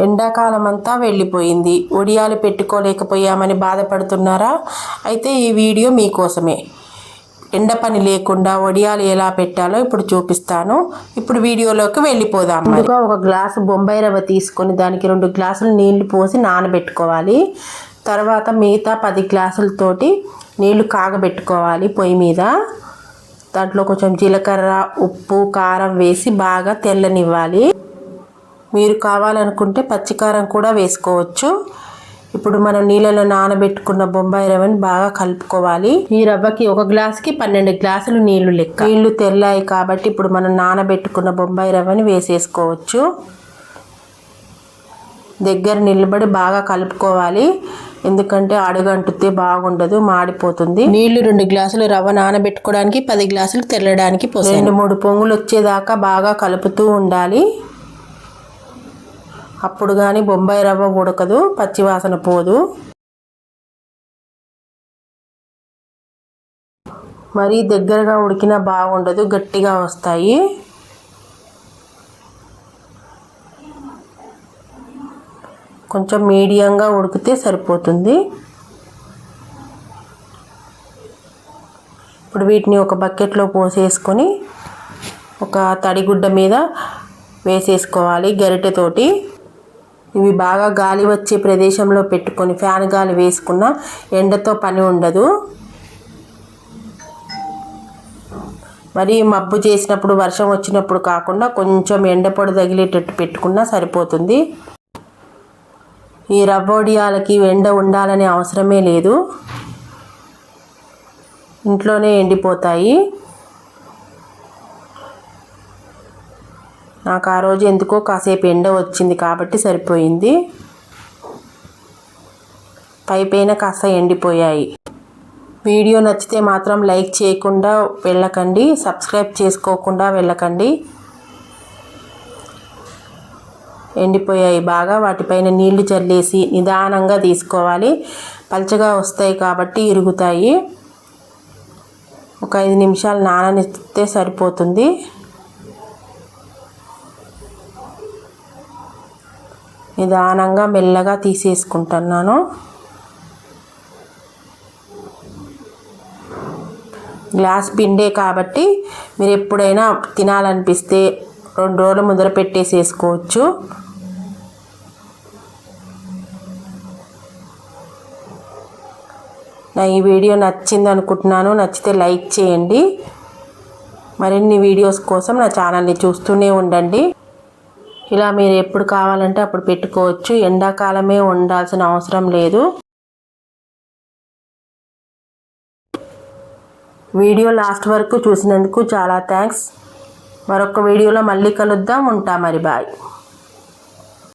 ఎండాకాలం అంతా వెళ్ళిపోయింది. ఒడియాలు పెట్టుకోలేకపోయామని బాధపడుతున్నారా? అయితే ఈ వీడియో మీకోసమే. ఎండ పని లేకుండా వడియాలు ఎలా పెట్టాలో ఇప్పుడు చూపిస్తాను. ఇప్పుడు వీడియోలోకి వెళ్ళిపోదాం ముందుగా ఒక గ్లాసు బొంబాయి రవ్వ తీసుకొని దానికి రెండు గ్లాసులు నీళ్ళు పోసి నానబెట్టుకోవాలి. తర్వాత మిగతా పది గ్లాసులతోటి నీళ్ళు కాగబెట్టుకోవాలి పొయ్యి మీద. దాంట్లో కొంచెం జీలకర్ర ఉప్పు కారం వేసి బాగా తెల్లనివ్వాలి. మీరు కావాలనుకుంటే పచ్చికారం కూడా వేసుకోవచ్చు. ఇప్పుడు మనం నీళ్ళలో నానబెట్టుకున్న బొంబాయి రవ్వని బాగా కలుపుకోవాలి. ఈ రవ్వకి ఒక గ్లాస్కి పన్నెండు గ్లాసులు నీళ్ళు లెక్క. నీళ్ళు తెల్లాయి కాబట్టి ఇప్పుడు మనం నానబెట్టుకున్న బొంబాయి రవ్వని వేసేసుకోవచ్చు. దగ్గర నిలబడి బాగా కలుపుకోవాలి. ఎందుకంటే అడుగంటుతే బాగుండదు మాడిపోతుంది. నీళ్ళు రెండు గ్లాసులు రవ్వ నానబెట్టుకోవడానికి పది గ్లాసులు తెల్లడానికి రెండు మూడు పొంగులు వచ్చేదాకా బాగా కలుపుతూ ఉండాలి. అప్పుడు కానీ బొంబాయి రవ్వ ఉడకదు పచ్చివాసన పోదు. మరీ దగ్గరగా ఉడికినా బాగుండదు గట్టిగా వస్తాయి. కొంచెం మీడియంగా ఉడికితే సరిపోతుంది. ఇప్పుడు వీటిని ఒక బకెట్లో పోసేసుకొని ఒక తడిగుడ్డ మీద వేసేసుకోవాలి గరిటెతోటి. ఇవి బాగా గాలి వచ్చే ప్రదేశంలో పెట్టుకొని ఫ్యాన్ గాలి వేసుకున్న ఎండతో పని ఉండదు. మరి మబ్బు చేసినప్పుడు వర్షం వచ్చినప్పుడు కాకుండా కొంచెం ఎండపొడి తగిలేటట్టు పెట్టుకున్నా సరిపోతుంది. ఈ రవ్వొడియాలకి ఎండ ఉండాలనే అవసరమే లేదు. ఇంట్లోనే ఎండిపోతాయి. నాకు ఆ రోజు ఎందుకో కాసేపు ఎండ వచ్చింది కాబట్టి సరిపోయింది. పైపైన కాస్త ఎండిపోయాయి. వీడియో నచ్చితే మాత్రం లైక్ చేయకుండా వెళ్ళకండి. సబ్స్క్రైబ్ చేసుకోకుండా వెళ్ళకండి. ఎండిపోయాయి బాగా. వాటిపైన నీళ్ళు చల్లేసి నిదానంగా తీసుకోవాలి. పల్చగా వస్తాయి కాబట్టి ఇరుగుతాయి. ఒక ఐదు నిమిషాలు నాననిస్తే సరిపోతుంది. నిదానంగా మెల్లగా తీసేసుకుంటున్నాను. గ్లాస్ పిండే కాబట్టి మీరు ఎప్పుడైనా తినాలనిపిస్తే రెండు రోజులు ముందర పెట్టేసేసుకోవచ్చు. నా ఈ వీడియో నచ్చింది అనుకుంటున్నాను నచ్చితే లైక్ చేయండి. మరిన్ని వీడియోస్ కోసం నా ఛానల్ని చూస్తూనే ఉండండి. ఇలా మీరు ఎప్పుడు కావాలంటే అప్పుడు పెట్టుకోవచ్చు. ఎండాకాలమే ఉండాల్సిన అవసరం లేదు. వీడియో లాస్ట్ వరకు చూసినందుకు చాలా థ్యాంక్స్. మరొక వీడియోలో మళ్ళీ కలుద్దాం. ఉంటా మరి బాయ్.